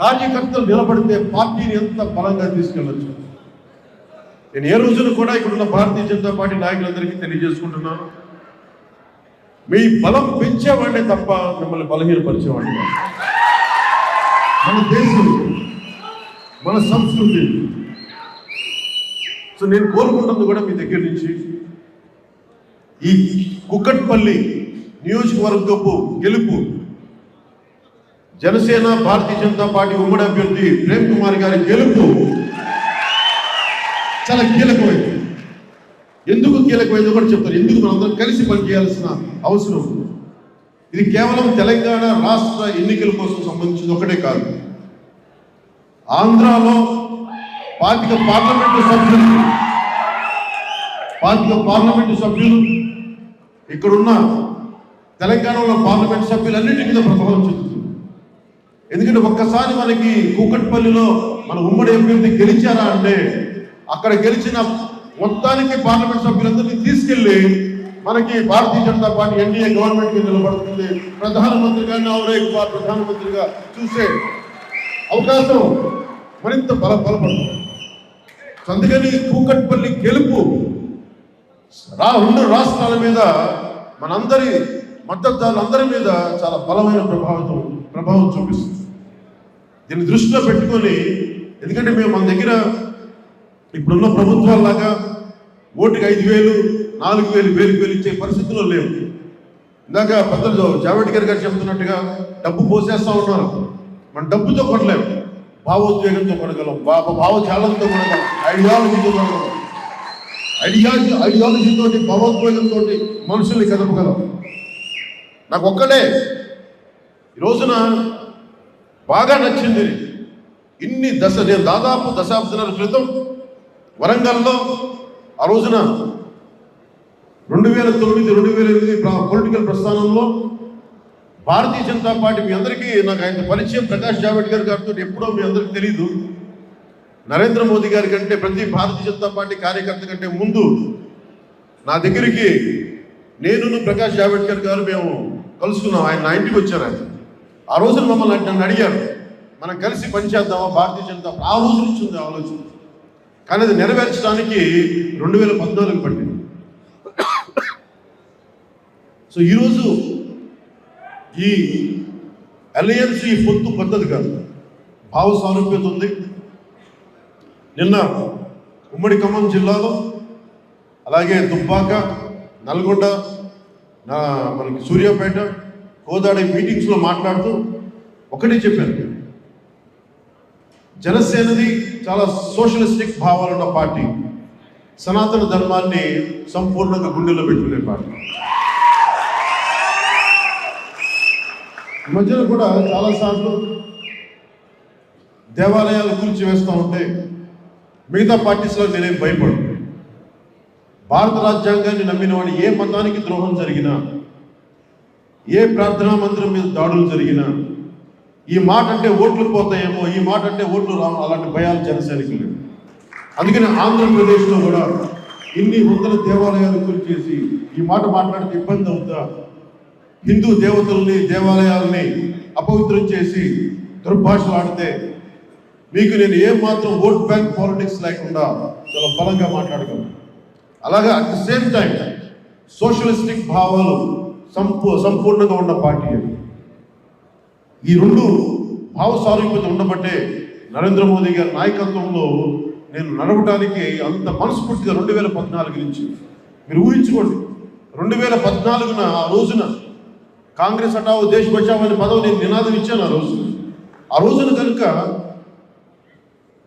కార్యకర్తలు నిలబడితే పార్టీని ఎంత బలంగా తీసుకెళ్ళచ్చు? నేను ఏ రోజున కూడా ఇక్కడున్న భారతీయ జనతా పార్టీ నాయకులందరికీ తెలియజేసుకుంటున్నాను మీ బలం పెంచేవాడే తప్ప మిమ్మల్ని బలహీనపరిచేవాడే మన దేశం మన సంస్కృతి. సో నేను కోరుకుంటుంది కూడా మీ దగ్గర నుంచి. ఈ కుక్కట్పల్లి నియోజకవర్గపు గెలుపు జనసేన భారతీయ జనతా పార్టీ ఉమ్మడి అభ్యర్థి ప్రేమ్ కుమార్ గారి గెలుపు చాలా కీలకమైంది. ఎందుకు కీలకమైందో కూడా చెప్తారు. ఎందుకు మనందరం కలిసి పనిచేయాల్సిన అవసరం ఉంది? ఇది కేవలం తెలంగాణ రాష్ట్ర ఎన్నికల కోసం సంబంధించింది ఒకటే కాదు. ఆంధ్రాలో పాతిక పార్లమెంటు సభ్యులు పాతిక పార్లమెంటు సభ్యులు ఇక్కడున్న తెలంగాణలో పార్లమెంట్ సభ్యులన్నింటి మీద ప్రభావం చెందుతుంది ఎందుకంటే ఒక్కసారి మనకి కూకట్పల్లిలో మన ఉమ్మడి అభ్యర్థి గెలిచారా అంటే అక్కడ గెలిచిన మొత్తానికి పార్లమెంట్ సభ్యులందరినీ తీసుకెళ్ళి మనకి భారతీయ జనతా పార్టీ ఎన్డీఏ గవర్నమెంట్కి నిలబడుతుంది. ప్రధానమంత్రిగా నవరే కుమార్ ప్రధానమంత్రిగా చూసే అవకాశం మరింత బల బలపడుతుంది. అందుకని కూకట్పల్లి గెలుపు రా రెండు రాష్ట్రాల మీద మనందరి మద్దతుదారులందరి మీద చాలా బలమైన ప్రభావితం ప్రభావం చూపిస్తుంది. దీన్ని దృష్టిలో పెట్టుకొని ఎందుకంటే మేము మన దగ్గర ఇప్పుడున్న ప్రభుత్వాల్లాగా ఓటుకి ఐదు వేలు నాలుగు వేలు వేలు వేలు ఇచ్చే పరిస్థితుల్లో లేవు. ఇందాక పెద్దలు జావడేకర్ గారు చెప్తున్నట్టుగా డబ్బు పోసేస్తా ఉన్నారు. మనం డబ్బుతో కొనలేము. భావోద్వేగంతో కొనగలం. భావ భావజాలంతో కొనగలం. ఐడియాలజీతో కొనగలం. ఐడియాలజీ ఐడియాలజీతో భావోద్వేగంతో మనుషుల్ని కదపగలం. నాకు ఒక్కడే ఈ రోజున బాగా నచ్చింది. ఇన్ని దశ నేను దాదాపు దశాబ్దాల క్రితం వరంగల్లో ఆ రోజున రెండు వేల తొమ్మిది రెండు వేల ఎనిమిది పొలిటికల్ ప్రస్థానంలో భారతీయ జనతా పార్టీ మీ అందరికీ నాకు ఆయన పరిచయం ప్రకాష్ జావడేకర్ గారితో ఎప్పుడో మీ అందరికీ తెలియదు నరేంద్ర మోదీ గారి కంటే ప్రతి భారతీయ జనతా పార్టీ కార్యకర్త కంటే ముందు నా దగ్గరికి నేను ప్రకాష్ జావడేకర్ గారు మేము కలుసుకున్నాం. ఆయన నా ఇంటికి వచ్చారు ఆయన. ఆ రోజున మమ్మల్ని నన్ను అడిగారు మనం కలిసి పనిచేద్దామా భారతీయ జనతా ఆ రోజు నుంచి ఉంది ఆలోచన. కానీ అది నెరవేర్చడానికి రెండు వేల పద్నాలుగు పట్టింది. సో ఈరోజు ఈ అలయన్స్ ఈ పొత్తు పద్ధతి కాదు. భావ సారూప్యత ఉంది. నిన్న ఉమ్మడి ఖమ్మం జిల్లాలో అలాగే దుబ్బాక నల్గొండ నా మనకి సూర్యాపేట హోదాడే మీటింగ్స్లో మాట్లాడుతూ ఒకటే చెప్పాను. జనసేనది చాలా సోషలిస్టిక్ భావాలున్న పార్టీ. సనాతన ధర్మాన్ని సంపూర్ణంగా గుండెల్లో పెట్టుకునే పార్టీ. మధ్యలో కూడా చాలాసార్లు దేవాలయాలు గురించి వేస్తూ ఉంటే మిగతా పార్టీస్లో నేనేం భయపడు భారత రాజ్యాంగాన్ని నమ్మిన వాడు ఏ మతానికి ద్రోహం జరిగినా ఏ ప్రార్థనా మందిరం మీద దాడులు జరిగినా ఈ మాట అంటే ఓట్లు పోతాయేమో ఈ మాట అంటే ఓట్లు రావు అలాంటి భయాలు జనసేనకి లేవు. అందుకని ఆంధ్రప్రదేశ్లో కూడా ఇన్ని వందల దేవాలయాలు కూల్ చేసి ఈ మాట మాట్లాడితే ఇబ్బంది అవుతా హిందూ దేవతల్ని దేవాలయాల్ని అపవిత్రం చేసి దుర్భాషలాడితే మీకు నేను ఏం మాత్రం ఓట్ బ్యాంక్ పాలిటిక్స్ లేకుండా చాలా బలంగా మాట్లాడగలను. అలాగే at the same time socialistic భావాలు సంపూ సంపూర్ణంగా ఉన్న పార్టీ అది. ఈ రెండు భావ సారూప్యత ఉండబట్టే నరేంద్ర మోదీ గారి నాయకత్వంలో నేను నడవటానికి అంత మనస్ఫూర్తిగా రెండు వేల పద్నాలుగు నుంచి. మీరు ఊహించుకోండి రెండు వేల పద్నాలుగున ఆ రోజున కాంగ్రెస్ అటావు దేశ బచావ్ అనే పదవి నేను నినాదం ఇచ్చాను ఆ రోజు. ఆ రోజున కనుక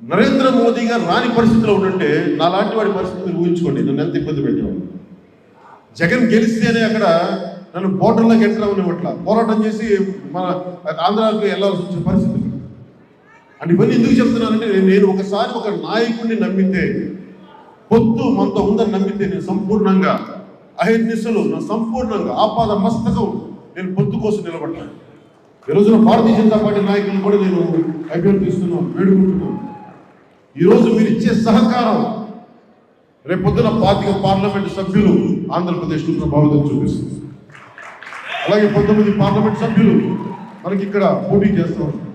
నరేంద్ర మోదీ గారు రాని పరిస్థితిలో ఉండంటే నాలాంటి వాడి పరిస్థితి మీరు ఊహించుకోండి నన్ను ఎంత ఇబ్బంది పెట్టాడు జగన్ గెలిస్తేనే అక్కడ నన్ను బోర్డర్లోకి ఎంటర్ అవ్వనివ్వట్ల పోరాటం చేసి మన ఆంధ్రాకి వెళ్ళాల్సి వచ్చిన పరిస్థితి. అంటే ఇవన్నీ ఎందుకు చెప్తున్నానంటే నేను- ఒకసారి ఒక నాయకుడిని నమ్మితే పొత్తు మనతో ఉందని నమ్మితే నేను సంపూర్ణంగా అహిర్నిశలు నా సంపూర్ణంగా ఆపాద మస్తకం నేను పొత్తు కోసం నిలబడ్డాను. ఈ రోజున భారతీయ జనతా పార్టీ నాయకులను కూడా నేను అభ్యర్థిస్తున్నాను వేడుకుంటున్నాను. ఈరోజు మీరు ఇచ్చే సహకారం రేపొద్దున పాతిక పార్లమెంట్ సభ్యులు ఆంధ్రప్రదేశ్లో ప్రభావితం చూపిస్తుంది. అలాగే పంతొమ్మిది పార్లమెంట్ సభ్యులు మనకి ఇక్కడ పోటీ చేస్తూ ఉన్నారు.